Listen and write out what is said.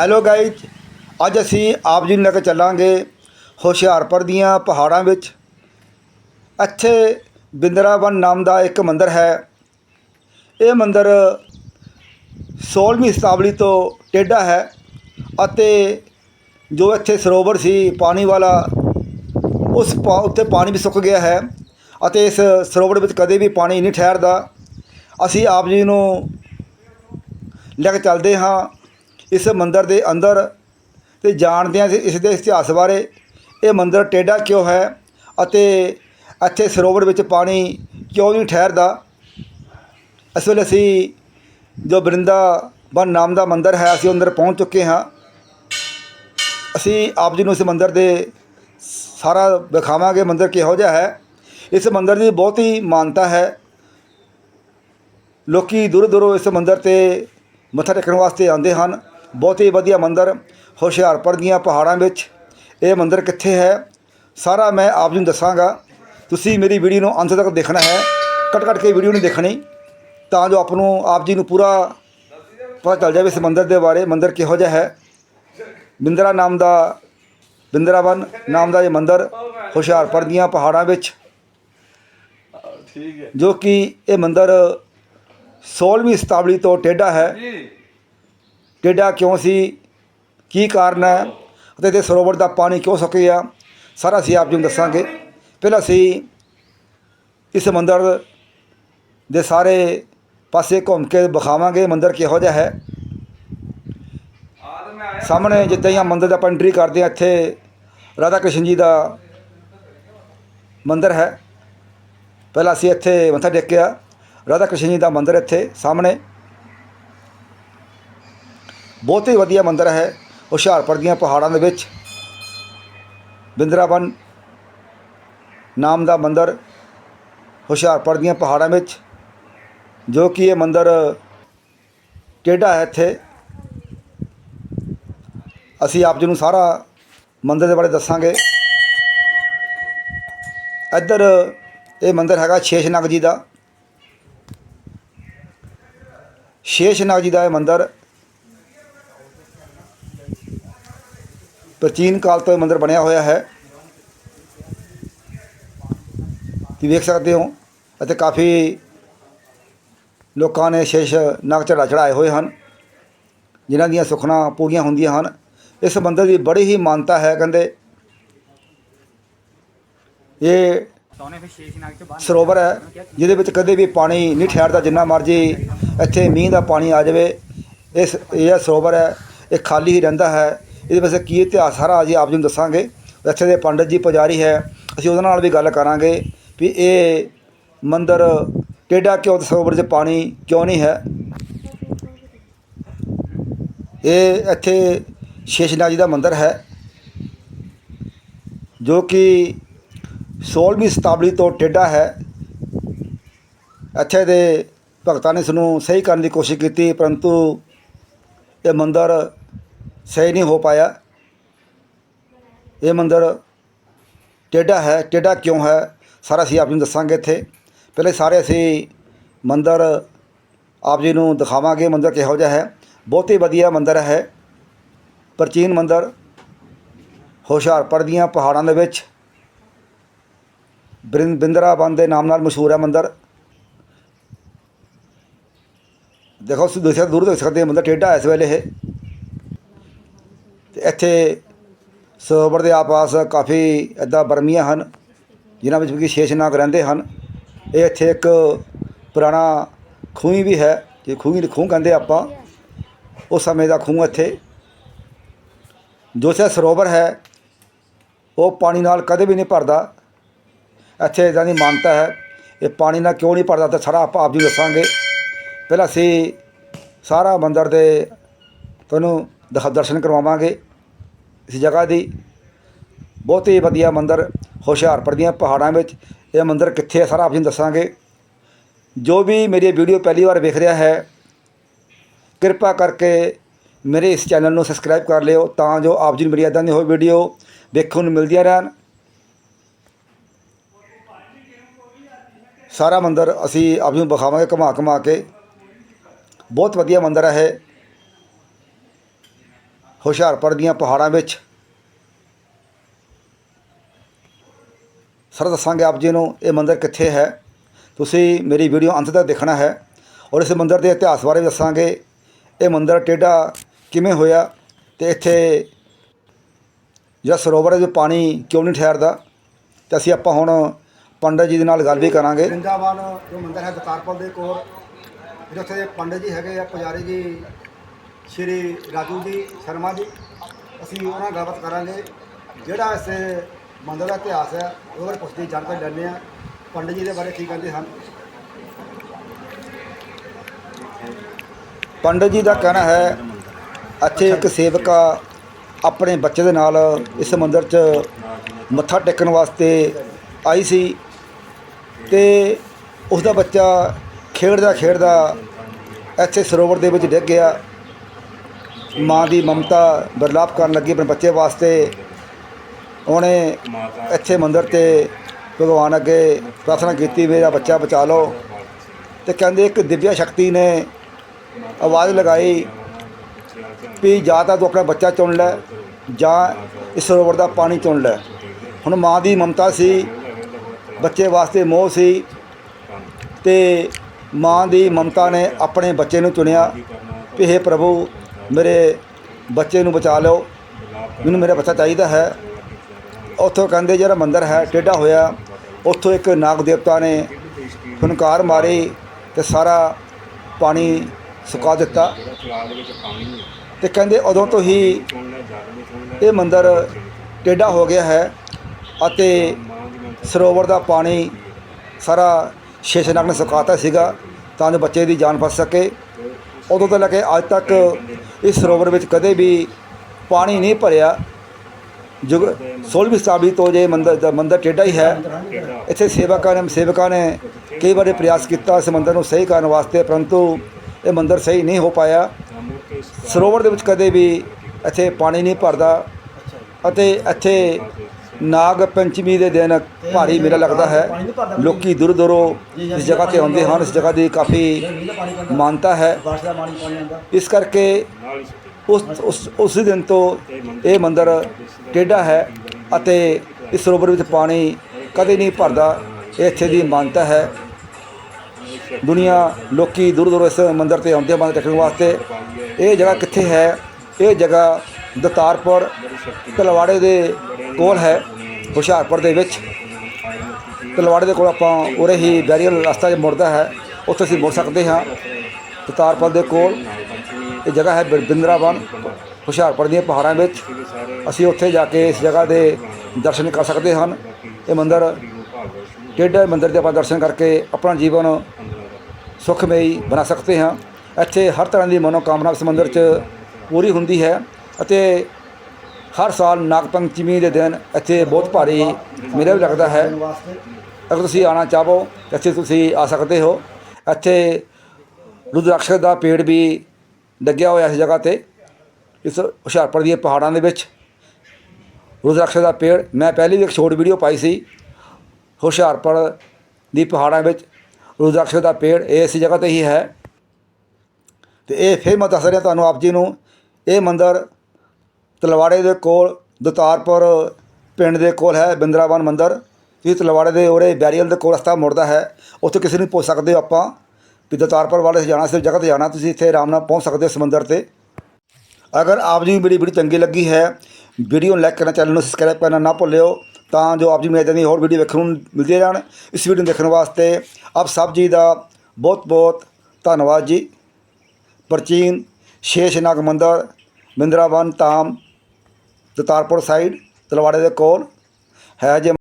Hello guys ਅੱਜ ਅਸੀਂ ਆਪ ਜੀ ਨੂੰ ਲੈ ਕੇ ਚੱਲਾਂਗੇ ਹੁਸ਼ਿਆਰਪੁਰ ਦੀਆਂ ਪਹਾੜਾਂ ਵਿੱਚ। ਇੱਥੇ ਬਿੰਦਰਾਵਨ ਨਾਮ ਦਾ ਇੱਕ ਮੰਦਿਰ ਹੈ। ਇਹ ਮੰਦਿਰ 16ਵੀਂ ਸ਼ਤਾਬਦੀ ਤੋਂ ਟੇਢਾ ਹੈ ਅਤੇ ਜੋ ਇੱਥੇ ਸਰੋਵਰ ਸੀ, ਪਾਣੀ ਵਾਲਾ, ਉਸ ਪਾ- ਉੱਤੇ ਪਾਣੀ ਵੀ ਸੁੱਕ ਗਿਆ ਹੈ ਅਤੇ ਇਸ ਸਰੋਵਰ ਵਿੱਚ ਕਦੇ ਵੀ ਪਾਣੀ ਨਹੀਂ ਠਹਿਰਦਾ। ਅਸੀਂ ਆਪ ਜੀ ਨੂੰ ਲੈ ਕੇ ਚੱਲਦੇ ਹਾਂ। ਇਸ ਮੰਦਰ ਦੇ ਅੰਦਰ ਤੇ ਜਾਣਦੇ ਹਾਂ ਇਸ ਦੇ ਇਤਿਹਾਸ ਬਾਰੇ ਇਹ ਮੰਦਰ ਟੇਢਾ ਕਿਉਂ ਹੈ ਅਤੇ ਇੱਥੇ ਸਰੋਵਰ ਵਿੱਚ ਪਾਣੀ ਕਿਉਂ ਨਹੀਂ ਠਹਿਰਦਾ? ਇਸ ਵੇਲੇ ਅਸੀਂ ਜੋ ਬ੍ਰਿੰਦਾਵਨ ਨਾਮ ਦਾ ਮੰਦਰ ਹੈ, ਅਸੀਂ ਅੰਦਰ ਪਹੁੰਚ ਚੁੱਕੇ ਹਾਂ। ਅਸੀਂ ਆਪ ਜੀ ਨੂੰ ਇਸ ਮੰਦਰ ਦੇ ਸਾਰਾ ਵਿਖਾਵਾਂਗੇ, ਮੰਦਰ ਕਿਹੋ ਜਿਹਾ ਹੈ। ਇਸ ਮੰਦਰ ਦੀ ਬਹੁਤ ਹੀ ਮਾਨਤਾ ਹੈ। ਲੋਕੀ ਦੂਰ ਦੂਰੋਂ ਇਸ ਮੰਦਰ ਤੇ ਮੱਥਾ ਟੇਕਣ ਵਾਸਤੇ ਆਉਂਦੇ ਹਨ। ਬਹੁਤ ਹੀ ਵਧੀਆ ਮੰਦਿਰ ਹੁਸ਼ਿਆਰਪੁਰ ਦੀਆਂ ਪਹਾੜਾਂ ਵਿੱਚ। ਇਹ ਮੰਦਿਰ ਕਿੱਥੇ ਹੈ? ਸਾਰਾ ਮੈਂ ਆਪ ਜੀ ਨੂੰ ਦੱਸਾਂਗਾ। ਤੁਸੀਂ ਮੇਰੀ ਵੀਡੀਓ ਨੂੰ ਅੰਤ ਤੱਕ ਦੇਖਣਾ ਹੈ। ਕੱਟ ਕੱਟ ਕੇ ਵੀਡੀਓ ਨਹੀਂ ਦੇਖਣੀ। ਤਾਂ ਜੋ ਆਪ ਨੂੰ ਆਪ ਜੀ ਨੂੰ ਪੂਰਾ ਪਤਾ ਚੱਲ ਜਾਵੇ ਇਸ ਮੰਦਿਰ ਦੇ ਬਾਰੇ। ਮੰਦਿਰ ਕਿਹੋ ਜਿਹਾ ਹੈ? ਬਿੰਦਰਾ ਨਾਮ ਦਾ ਬਿੰਦਰਾਵਨ ਨਾਮ ਦਾ ਇਹ ਮੰਦਿਰ ਹੁਸ਼ਿਆਰਪੁਰ ਦੀਆਂ ਪਹਾੜਾਂ ਵਿੱਚ। ਠੀਕ ਹੈ। ਜੋ ਕਿ ਇਹ ਮੰਦਿਰ 16ਵੀਂ ਸ਼ਤਾਬਦੀ ਤੋਂ ਟੇਢਾ ਹੈ। ਜੀ। ਟੇਢਾ ਕਿਉਂ ਸੀ? ਕੀ ਕਾਰਨ ਹੈ? ਅਤੇ ਇਹਦੇ ਸਰੋਵਰ ਦਾ ਪਾਣੀ ਕਿਉਂ ਸੁੱਕ ਸਾਰਾ ਅਸੀਂ ਆਪ ਜੀ ਨੂੰ ਦੱਸਾਂਗੇ। ਪਹਿਲਾਂ ਅਸੀਂ ਇਸ ਮੰਦਰ ਦੇ ਸਾਰੇ ਪਾਸੇ ਘੁੰਮ ਕੇ ਵਿਖਾਵਾਂਗੇ। ਮੰਦਰ ਕਿਹੋ ਜਿਹਾ ਹੈ? ਸਾਹਮਣੇ ਜਿੱਦਾਂ ਹੀ ਆ ਮੰਦਿਰ ਦਾ ਆਪਾਂ ਐਂਟਰੀ ਕਰਦੇ ਹਾਂ ਇੱਥੇ ਰਾਧਾ ਕ੍ਰਿਸ਼ਨ ਜੀ ਦਾ ਮੰਦਰ ਹੈ। ਪਹਿਲਾਂ ਅਸੀਂ ਇੱਥੇ ਮੱਥਾ ਟੇਕਿਆ। ਰਾਧਾ ਕ੍ਰਿਸ਼ਨ ਜੀ ਦਾ ਮੰਦਰ ਇੱਥੇ ਸਾਹਮਣੇ। ਬਹੁਤ ਹੀ ਵਧੀਆ ਮੰਦਿਰ ਹੈ ਹੁਸ਼ਿਆਰਪੁਰ ਦੀਆਂ ਪਹਾੜਾਂ ਦੇ ਵਿੱਚ। ਬਿੰਦਰਾਵਨ ਨਾਮ ਦਾ ਮੰਦਿਰ ਹੁਸ਼ਿਆਰਪੁਰ ਦੀਆਂ ਪਹਾੜਾਂ ਵਿੱਚ, ਜੋ ਕਿ ਇਹ ਮੰਦਿਰ ਟੇਢਾ ਹੈ ਇੱਥੇ। ਅਸੀਂ ਆਪ ਜੀ ਨੂੰ ਸਾਰਾ ਮੰਦਿਰ ਦੇ ਬਾਰੇ ਦੱਸਾਂਗੇ। ਇੱਧਰ ਇਹ ਮੰਦਿਰ ਹੈਗਾ ਸ਼ੇਸ਼ਨਾਗ ਜੀ ਦਾ। ਸ਼ੇਸ਼ਨਾਗ ਜੀ ਦਾ ਇਹ ਮੰਦਿਰ ਪ੍ਰਾਚੀਨ ਕਾਲ ਤੋਂ ਇਹ ਮੰਦਿਰ ਬਣਿਆ ਹੋਇਆ ਹੈ। ਤੁਸੀਂ ਵੇਖ ਸਕਦੇ ਹੋ ਅਤੇ ਕਾਫੀ ਲੋਕਾਂ ਨੇ ਸ਼ੇਸ਼ ਨਾਗ ਚੜਾ ਚੜਾਏ ਹੋਏ ਹਨ, ਜਿਨ੍ਹਾਂ ਦੀਆਂ ਸੁਖਨਾ ਪੂਰੀਆਂ ਹੁੰਦੀਆਂ ਹਨ। ਇਸ ਮੰਦਿਰ ਦੀ ਬੜੀ ਹੀ ਮਾਨਤਾ ਹੈ, ਕਹਿੰਦੇ। ਇਹ ਸਰੋਵਰ ਹੈ, ਜਿਹਦੇ ਵਿੱਚ ਕਦੇ ਵੀ ਪਾਣੀ ਨਹੀਂ ਠਹਿਰਦਾ, ਜਿੰਨਾ ਮਰਜ਼ੀ ਇੱਥੇ ਮੀਂਹ ਦਾ ਪਾਣੀ ਆ ਜਾਵੇ। ਇਸ, ਇਹ ਸਰੋਵਰ ਹੈ, ਇਹ ਖਾਲੀ ਹੀ ਰਹਿੰਦਾ ਹੈ। ਇਹਦੇ ਵਾਸਤੇ ਕੀ ਇਤਿਹਾਸ ਸਾਰਾ ਜੀ ਆਪ ਜੀ ਨੂੰ ਦੱਸਾਂਗੇ। ਇੱਥੇ ਦੇ ਪੰਡਤ ਜੀ ਪੁਜਾਰੀ ਹੈ। ਅਸੀਂ ਉਹਦੇ ਨਾਲ ਵੀ ਗੱਲ ਕਰਾਂਗੇ ਵੀ ਇਹ ਮੰਦਰ ਟੇਢਾ ਕਿਉਂ ਤੇ ਸਰੋਵਰ 'ਚ ਪਾਣੀ ਕਿਉਂ ਨਹੀਂ ਹੈ। ਇਹ ਇੱਥੇ ਸ਼ੇਸ਼ਨਾਗ ਜੀ ਦਾ ਮੰਦਰ ਹੈ, ਜੋ ਕਿ 16ਵੀਂ ਸ਼ਤਾਬਦੀ ਤੋਂ ਟੇਢਾ ਹੈ। ਇੱਥੇ ਦੇ ਭਗਤਾਂ ਨੇ ਇਸ ਨੂੰ ਸਹੀ ਕਰਨ ਦੀ ਕੋਸ਼ਿਸ਼ ਕੀਤੀ, ਪਰੰਤੂ ਇਹ ਮੰਦਰ ਸਹੀ ਨਹੀਂ ਹੋ ਪਾਇਆ। ਇਹ ਮੰਦਰ ਟੇਢਾ ਹੈ, ਟੇਢਾ ਕਿਉਂ ਹੈ? ਸਾਰਾ ਅਸੀਂ ਆਪ ਜੀ ਨੂੰ ਦੱਸਾਂਗੇ ਇੱਥੇ। ਪਹਿਲੇ ਸਾਰੇ ਅਸੀਂ ਮੰਦਰ ਆਪ ਜੀ ਨੂੰ ਦਿਖਾਵਾਂਗੇ। ਮੰਦਰ ਕਿਹੋ ਜਿਹਾ ਹੈ। ਬਹੁਤ ਹੀ ਵਧੀਆ ਮੰਦਰ ਹੈ। ਪ੍ਰਾਚੀਨ ਮੰਦਰ, ਹੁਸ਼ਿਆਰਪੁਰ ਦੀਆਂ ਪਹਾੜਾਂ ਦੇ ਵਿੱਚ। ਬ੍ਰਿੰ ਬਿੰਦਰਾਵਨ ਦੇ ਨਾਮ ਨਾਲ ਮਸ਼ਹੂਰ ਹੈ ਮੰਦਰ। ਦੇਖੋ, ਤੁਸੀਂ ਦੂਸਰੇ ਦੂਰ ਦੇਖ ਸਕਦੇ ਹੋ, ਮੰਦਿਰ ਟੇਢਾ ਇਸ ਵੇਲੇ ਇਹ। ਇੱਥੇ ਸਰੋਵਰ ਦੇ ਆਸ-ਪਾਸ ਕਾਫੀ ਇੱਦਾਂ ਬਰਮੀਆਂ ਹਨ, ਜਿਨ੍ਹਾਂ ਵਿੱਚ ਕਿ ਸ਼ੇਸ਼ਨਾਗ ਰਹਿੰਦੇ ਹਨ। ਇਹ ਇੱਥੇ ਇੱਕ ਪੁਰਾਣਾ ਖੂਹੀ ਵੀ ਹੈ, ਜੇ ਖੂਹੀ ਖੂਹ ਕਹਿੰਦੇ ਆਪਾਂ, ਉਸ ਸਮੇਂ ਦਾ ਖੂਹ ਇੱਥੇ। ਜੋ ਸੇ ਸਰੋਵਰ ਹੈ, ਉਹ ਪਾਣੀ ਨਾਲ ਕਦੇ ਵੀ ਨਹੀਂ ਭਰਦਾ। ਇੱਥੇ ਇਦਾਂ ਦੀ ਮਾਨਤਾ ਹੈ, ਇਹ ਪਾਣੀ ਨਾਲ ਕਿਉਂ ਨਹੀਂ ਭਰਦਾ, ਤਾਂ ਸਾਰਾ ਆਪਾਂ ਆਪ ਜੀ ਦੱਸਾਂਗੇ। ਪਹਿਲਾਂ ਅਸੀਂ ਸਾਰਾ ਮੰਦਰ ਦੇ ਤੁਹਾਨੂੰ ਦਖ ਦਰਸ਼ਨ ਕਰਵਾਵਾਂਗੇ। ਇਸ ਜਗ੍ਹਾ ਦੀ। ਬਹੁਤ ਹੀ ਵਧੀਆ ਮੰਦਿਰ, ਹੁਸ਼ਿਆਰਪੁਰ ਦੀਆਂ ਪਹਾੜਾਂ ਵਿੱਚ। ਇਹ ਮੰਦਿਰ ਕਿੱਥੇ ਹੈ ਸਾਰਾ ਆਪ ਜੀ ਨੂੰ ਦੱਸਾਂਗੇ। ਜੋ ਵੀ ਮੇਰੀ ਵੀਡੀਓ ਪਹਿਲੀ ਵਾਰ ਵੇਖ ਰਿਹਾ ਹੈ, ਕਿਰਪਾ ਕਰਕੇ ਮੇਰੇ ਇਸ ਚੈਨਲ ਨੂੰ ਸਬਸਕ੍ਰਾਈਬ ਕਰ ਲਿਓ ਤਾਂ ਜੋ ਆਪ ਜੀ ਨੂੰ ਮੇਰੀ ਇਦਾਂ ਦੀ ਹੋਰ ਵੀਡੀਓ ਵੇਖਣ ਨੂੰ ਮਿਲਦੀਆਂ ਰਹਿਣ। ਸਾਰਾ ਮੰਦਿਰ ਅਸੀਂ ਆਪ ਜੀ ਨੂੰ ਵਿਖਾਵਾਂਗੇ ਘੁਮਾ ਘੁਮਾ ਕੇ। ਬਹੁਤ ਵਧੀਆ ਮੰਦਿਰ ਹੈ ਇਹ। ਹੁਸ਼ਿਆਰਪੁਰ ਦੀਆਂ ਪਹਾੜਾਂ ਵਿੱਚ। ਸਰ, ਦੱਸਾਂਗੇ ਆਪ ਜੀ ਨੂੰ ਇਹ ਮੰਦਿਰ ਕਿੱਥੇ ਹੈ। ਤੁਸੀਂ ਮੇਰੀ ਵੀਡੀਓ ਅੰਤ ਤੱਕ ਦੇਖਣਾ ਹੈ ਔਰ ਇਸ ਮੰਦਿਰ ਦੇ ਇਤਿਹਾਸ ਬਾਰੇ ਦੱਸਾਂਗੇ। ਇਹ ਮੰਦਿਰ ਟੇਢਾ ਕਿਵੇਂ ਹੋਇਆ ਤੇ ਇੱਥੇ ਜਿਹੜਾ ਸਰੋਵਰ ਹੈ ਪਾਣੀ ਕਿਉਂ ਨਹੀਂ ਠਹਿਰਦਾ? ਤੇ ਅਸੀਂ ਆਪਾਂ ਹੁਣ ਪੰਡਤ ਜੀ ਦੇ ਨਾਲ ਗੱਲ ਵੀ ਕਰਾਂਗੇ। ਵਰਿੰਦਾਵਨ ਜੋ ਮੰਦਿਰ ਹੈ ਦਤਾਰਪੁਰ ਦੇ ਕੋਲ, ਜਿਹੜੇ ਉੱਥੇ ਪੰਡਿਤ ਜੀ ਹੈਗੇ ਆ, ਪੁਜਾਰੀ ਜੀ ਸ਼੍ਰੀ ਰਾਜੂ ਜੀ ਸ਼ਰਮਾ ਜੀ। ਅਸੀਂ ਉਹਨਾਂ ਨਾਲ ਗੱਲਬਾਤ ਕਰਾਂਗੇ। ਜਿਹੜਾ ਇਸ ਮੰਦਰ ਦਾ ਇਤਿਹਾਸ ਹੈ, ਉਹਦੇ ਬਾਰੇ ਪੁੱਛਦੀ ਜਾਣਕਾਰੀ ਲੈਂਦੇ ਆ ਪੰਡਿਤ ਜੀ ਦੇ ਬਾਰੇ ਕੀ ਕਹਿੰਦੇ ਹਨ? ਪੰਡਤ ਜੀ ਦਾ ਕਹਿਣਾ ਹੈ, ਇੱਥੇ ਇੱਕ ਸੇਵਕਾ ਆਪਣੇ ਬੱਚੇ ਦੇ ਨਾਲ ਇਸ ਮੰਦਿਰ 'ਚ ਮੱਥਾ ਟੇਕਣ ਵਾਸਤੇ ਆਈ ਸੀ ਤੇ ਉਸ ਦਾ ਬੱਚਾ ਖੇਡਦਾ ਖੇਡਦਾ ਇੱਥੇ ਸਰੋਵਰ ਦੇ ਵਿੱਚ ਡਿੱਗ ਗਿਆ। ਮਾਂ ਦੀ ਮਮਤਾ ਬਰਲਾਪ ਕਰਨ ਲੱਗੀ ਆਪਣੇ ਬੱਚੇ ਵਾਸਤੇ। ਉਹਨੇ ਇੱਥੇ ਮੰਦਰ ਤੇ ਭਗਵਾਨ ਅੱਗੇ ਪ੍ਰਾਰਥਨਾ ਕੀਤੀ, ਮੇਰਾ ਬੱਚਾ ਬਚਾ ਲਓ। ਤੇ ਕਹਿੰਦੇ ਇੱਕ ਦਿਵਿਆ ਸ਼ਕਤੀ ਨੇ ਆਵਾਜ਼ ਲਗਾਈ ਵੀ ਜਾਂ ਤਾਂ ਤੂੰ ਆਪਣਾ ਬੱਚਾ ਚੁਣ ਲੈ ਜਾਂ ਇਸ ਸਰੋਵਰ ਦਾ ਪਾਣੀ ਚੁਣ ਲੈ। ਹੁਣ ਮਾਂ ਦੀ ਮਮਤਾ ਸੀ, ਬੱਚੇ ਵਾਸਤੇ ਮੋਹ ਸੀ ਤੇ ਮਾਂ ਦੀ ਮਮਤਾ ਨੇ ਆਪਣੇ ਬੱਚੇ ਨੂੰ ਚੁਣਿਆ ਵੀ ਹੇ ਪ੍ਰਭੂ ਮੇਰੇ ਬੱਚੇ ਨੂੰ ਬਚਾ ਲਓ। ਮੈਨੂੰ ਮੇਰਾ ਬੱਚਾ ਚਾਹੀਦਾ ਹੈ। ਉੱਥੋਂ ਕਹਿੰਦੇ ਜਿਹੜਾ ਮੰਦਰ ਹੈ, ਟੇਢਾ ਹੋਇਆ, ਉੱਥੋਂ ਇੱਕ ਨਾਗ ਦੇਵਤਾ ਨੇ ਫੁਨਕਾਰ ਮਾਰੀ ਤੇ ਸਾਰਾ ਪਾਣੀ ਸੁਕਾ ਦਿੱਤਾ। ਤੇ ਕਹਿੰਦੇ ਉਦੋਂ ਤੋਂ ਹੀ ਇਹ ਮੰਦਰ ਟੇਢਾ ਹੋ ਗਿਆ ਹੈ ਅਤੇ ਸਰੋਵਰ ਦਾ ਪਾਣੀ ਸਾਰਾ ਸ਼ੇਸ਼ਨਾਗ ਨੇ ਸੁਕਾਤਾ ਸੀਗਾ ਤਾਂ ਜੋ ਬੱਚੇ ਦੀ ਜਾਨ ਬਚ ਸਕੇ। ਉਦੋਂ ਤੋਂ ਲੈ ਕੇ ਅੱਜ ਤੱਕ ਇਸ ਸਰੋਵਰ ਵਿੱਚ ਕਦੇ ਵੀ ਪਾਣੀ ਨਹੀਂ ਭਰਿਆ। ਜੁਗ 16ਵੀਂ ਸ਼ਤਾਬਦੀ ਤੋਂ ਜੇ ਮੰਦਰ ਦਾ ਮੰਦਰ ਟੇਢਾ ਹੀ ਹੈ। ਇੱਥੇ ਸੇਵਕਾਂ ਨੇ ਸੇਵਕਾਂ ਨੇ ਕਈ ਵਾਰੀ ਪ੍ਰਯਾਸ ਕੀਤਾ, ਇਸ ਮੰਦਰ ਨੂੰ ਸਹੀ ਕਰਨ ਵਾਸਤੇ, ਪਰੰਤੂ ਇਹ ਮੰਦਰ ਸਹੀ ਨਹੀਂ ਹੋ ਪਾਇਆ। ਸਰੋਵਰ ਦੇ ਵਿੱਚ ਕਦੇ ਵੀ ਇੱਥੇ ਪਾਣੀ ਨਹੀਂ ਭਰਦਾ। ਅਤੇ ਇੱਥੇ ਨਾਗ ਪੰਚਮੀ ਦੇ ਦਿਨ ਭਾਰੀ ਮੇਲਾ ਲੱਗਦਾ ਹੈ। ਲੋਕੀ ਦੂਰ ਦੂਰੋਂ ਇਸ ਜਗ੍ਹਾ ਤੇ ਆਉਂਦੇ ਹਨ। ਇਸ ਜਗ੍ਹਾ ਦੀ ਕਾਫੀ ਮਾਨਤਾ ਹੈ। ਇਸ ਕਰਕੇ ਉਸ ਉਸ ਉਸ ਦਿਨ ਤੋਂ ਇਹ ਮੰਦਿਰ ਟੇਢਾ ਹੈ ਅਤੇ ਇਸ ਸਰੋਵਰ ਵਿੱਚ ਪਾਣੀ ਕਦੇ ਨਹੀਂ ਭਰਦਾ। ਇਹ ਇੱਥੇ ਦੀ ਮਾਨਤਾ ਹੈ। ਦੁਨੀਆ, ਲੋਕੀ ਦੂਰ ਦੂਰ ਇਸ ਮੰਦਿਰ ਤੇ ਆਉਂਦੇ ਹਨ ਟੇਕਣ ਵਾਸਤੇ। ਇਹ ਜਗ੍ਹਾ ਕਿੱਥੇ ਹੈ? ਇਹ ਜਗ੍ਹਾ ਦਤਾਰਪੁਰ ਤਲਵਾੜੇ ਦੇ ਕੋਲ ਹੈ ਹੁਸ਼ਿਆਰਪੁਰ ਦੇ ਵਿੱਚ। ਤਲਵਾੜੇ ਦੇ ਕੋਲ ਆਪਾਂ ਉਰੇ ਹੀ ਬੈਰੀਅਲ ਰਸਤਾ ਜੇ ਮੁੜਦਾ ਹੈ, ਉੱਥੇ ਅਸੀਂ ਮੁੜ ਸਕਦੇ ਹਾਂ। ਦਤਾਰਪੁਰ ਦੇ ਕੋਲ ਇਹ ਜਗ੍ਹਾ ਹੈ ਬਿੰਦਰਾਵਨ, ਹੁਸ਼ਿਆਰਪੁਰ ਦੀਆਂ ਪਹਾੜਾਂ ਵਿੱਚ। ਅਸੀਂ ਉੱਥੇ ਜਾ ਕੇ ਇਸ ਜਗ੍ਹਾ ਦੇ ਦਰਸ਼ਨ ਕਰ ਸਕਦੇ ਹਨ। ਇਹ ਮੰਦਰ ਟੇਢਾ ਮੰਦਰ ਦੇ ਆਪਾਂ ਦਰਸ਼ਨ ਕਰਕੇ ਆਪਣਾ ਜੀਵਨ ਸੁਖਮਈ ਬਣਾ ਸਕਦੇ ਹਾਂ। ਇੱਥੇ ਹਰ ਤਰ੍ਹਾਂ ਦੀ ਮਨੋਕਾਮਨਾ ਇਸ ਮੰਦਰ 'ਚ ਪੂਰੀ ਹੁੰਦੀ ਹੈ ਅਤੇ ਹਰ ਸਾਲ ਨਾਗ ਪੰਚਮੀ ਦੇ ਦਿਨ ਇੱਥੇ ਬਹੁਤ ਭਾਰੀ ਮੇਲਾ ਵੀ ਲੱਗਦਾ ਹੈ। ਅਗਰ ਤੁਸੀਂ ਆਣਾ ਚਾਹੋ ਇੱਥੇ ਤੁਸੀਂ ਆ ਸਕਦੇ ਹੋ। ਇੱਥੇ ਰੁਦਰਾਕਸ਼ ਦਾ ਪੇੜ ਵੀ ਲੱਗਿਆ ਹੋਇਆ ਇਸ ਜਗ੍ਹਾ ਤੇ। ਇਸ ਹੁਸ਼ਿਆਰਪੁਰ ਦੀਆਂ ਪਹਾੜਾਂ ਦੇ ਵਿੱਚ ਰੁਦਰਾਕਸ਼ ਦਾ ਪੇੜ। ਮੈਂ ਪਹਿਲੀ ਵੀ ਇੱਕ ਸ਼ੋਰਟ ਵੀਡੀਓ ਪਾਈ ਸੀ। ਹੁਸ਼ਿਆਰਪੁਰ ਦੀ ਪਹਾੜਾਂ ਵਿੱਚ ਰੁਦਰਾਕਸ਼ ਦਾ ਪੇੜ, ਇਹ ਇਸ ਜਗ੍ਹਾ ਤੇ ਹੀ ਹੈ। ਤੇ ਇਹ ਫਿਰ ਮੈਂ ਦੱਸ ਰਿਹਾ ਤੁਹਾਨੂੰ ਆਪ ਜੀ ਨੂੰ। ਇਹ ਮੰਦਰ ਤਲਵਾੜੇ ਦੇ ਕੋਲ ਦਤਾਰਪੁਰ ਪਿੰਡ ਦੇ ਕੋਲ ਹੈ ਬਿੰਦਰਾਵਨ ਮੰਦਿਰ। ਤੁਸੀਂ ਤਲਵਾੜੇ ਦੇ ਉਰੇ ਬੈਰੀਅਲ ਦੇ ਕੋਲ ਰਸਤਾ ਮੁੜਦਾ ਹੈ। ਉੱਥੇ ਕਿਸੇ ਨੂੰ ਪੁੱਛ ਸਕਦੇ ਹੋ ਆਪਾਂ ਵੀ ਦਤਾਰਪੁਰ ਵਾਲੇ ਜਾਣਾ, ਸਿਰਫ ਜਗ੍ਹਾ ਤੇ ਜਾਣਾ, ਤੁਸੀਂ ਇੱਥੇ ਆਰਾਮ ਨਾਲ ਪਹੁੰਚ ਸਕਦੇ ਹੋ ਸਮੁੰਦਰ ਤੇ। ਅਗਰ ਆਪ ਜੀ ਨੂੰ ਮੇਰੀ ਵੀਡੀਓ ਚੰਗੀ ਲੱਗੀ ਹੈ, ਵੀਡੀਓ ਨੂੰ ਲਾਈਕ ਕਰਨਾ, ਚੈਨਲ ਨੂੰ ਸਬਸਕ੍ਰਾਈਬ ਕਰਨਾ ਨਾ ਭੁੱਲਿਓ, ਤਾਂ ਜੋ ਆਪ ਜੀ ਨੂੰ ਇੱਦਾਂ ਦੀ ਹੋਰ ਵੀਡੀਓ ਵੇਖਣ ਨੂੰ ਮਿਲਦੀਆਂ ਰਹਿਣ ਇਸ ਵੀਡੀਓ ਨੂੰ ਦੇਖਣ ਵਾਸਤੇ ਆਪ ਸਭ ਜੀ ਦਾ ਬਹੁਤ ਬਹੁਤ ਧੰਨਵਾਦ ਜੀ। ਪ੍ਰਾਚੀਨ ਸ਼ੇਸ਼ਨਾਗ ਮੰਦਰ, ਬਿੰਦਰਾਵਨ ਧਾਮ ਦਤਾਰਪੁਰ ਸਾਈਡ ਤਲਵਾੜੇ ਦੇ ਕੋਲ ਹੈ ਜੇ